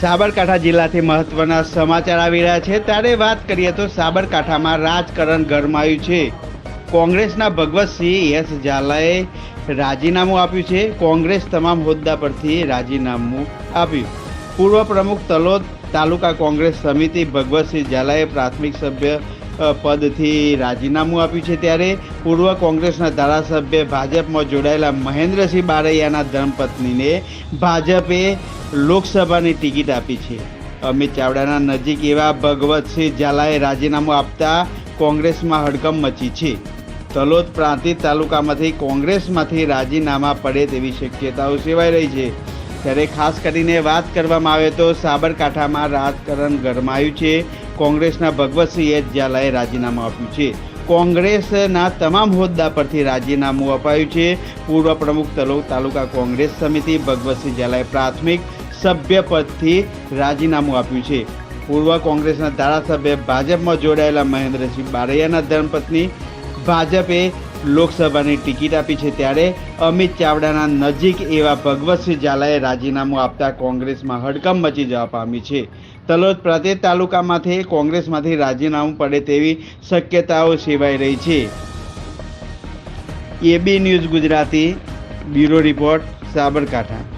સાબરકાંઠા જિલ્લાથી મહત્વના સમાચાર આવી રહ્યા છે. ત્યારે વાત કરીએ તો સાબરકાંઠામાં રાજકારણ ગરમાયું છે. કોંગ્રેસના ભગવતસિંહ એસ ઝાલાએ રાજીનામું આપ્યું છે. કોંગ્રેસ તમામ હોદ્દા પરથી રાજીનામું આપ્યું. પૂર્વ પ્રમુખ તલોદ તાલુકા કોંગ્રેસ સમિતિ ભગવતસિંહ ઝાલાએ પ્રાથમિક સભ્ય પદથી રાજીનામું આપ્યું છે. ત્યારે પૂર્વ કોંગ્રેસના ધારાસભ્ય ભાજપમાં જોડાયેલા મહેન્દ્રસિંહ બારૈયાના ધર્મપત્નીને ભાજપે લોકસભાની ટિકિટ આપી છે. અમિત ચાવડાના નજીક એવા ભગવતસિંહ ઝાલાએ રાજીનામું આપતા કોંગ્રેસમાં હડકંપ મચી છે. તલોદ પ્રાંતિજ તાલુકામાંથી કોંગ્રેસમાંથી રાજીનામા પડે તેવી શક્યતાઓ સેવાઈ રહી છે. ત્યારે ખાસ કરીને વાત કરવામાં આવે તો સાબરકાંઠામાં રાજકારણ ગરમાયું છે. કોંગ્રેસના ભગવતસિંહ એચ ઝાલાએ રાજીનામું આપ્યું છે. કોંગ્રેસના તમામ હોદ્દા પરથી રાજીનામું અપાયું છે. પૂર્વ પ્રમુખ તલોદ તાલુકા કોંગ્રેસ સમિતિ ભગવતસિંહ ઝાલાએ પ્રાથમિક સભ્ય પદથી રાજીનામું આપ્યું છે. પૂર્વ કોંગ્રેસના ધારાસભ્ય ભાજપમાં જોડાયેલા મહેન્દ્રસિંહ બારૈયાના ધર્મપત્ની ભાજપે લોકસભાની ટિકિટ આપી છે ત્યારે અમિત ચાવડાના નજીક એવા ભગવતસિંહ ઝાલાએ રાજીનામું આપતા કોંગ્રેસમાં હડકંપ મચી જવા પામી છે. તલોદ પ્રત્યેક તાલુકામાંથી કોંગ્રેસમાંથી રાજીનામું પડે તેવી શક્યતાઓ સેવાઈ રહી છે. AB news Gujarati, bureau report Sabarkantha.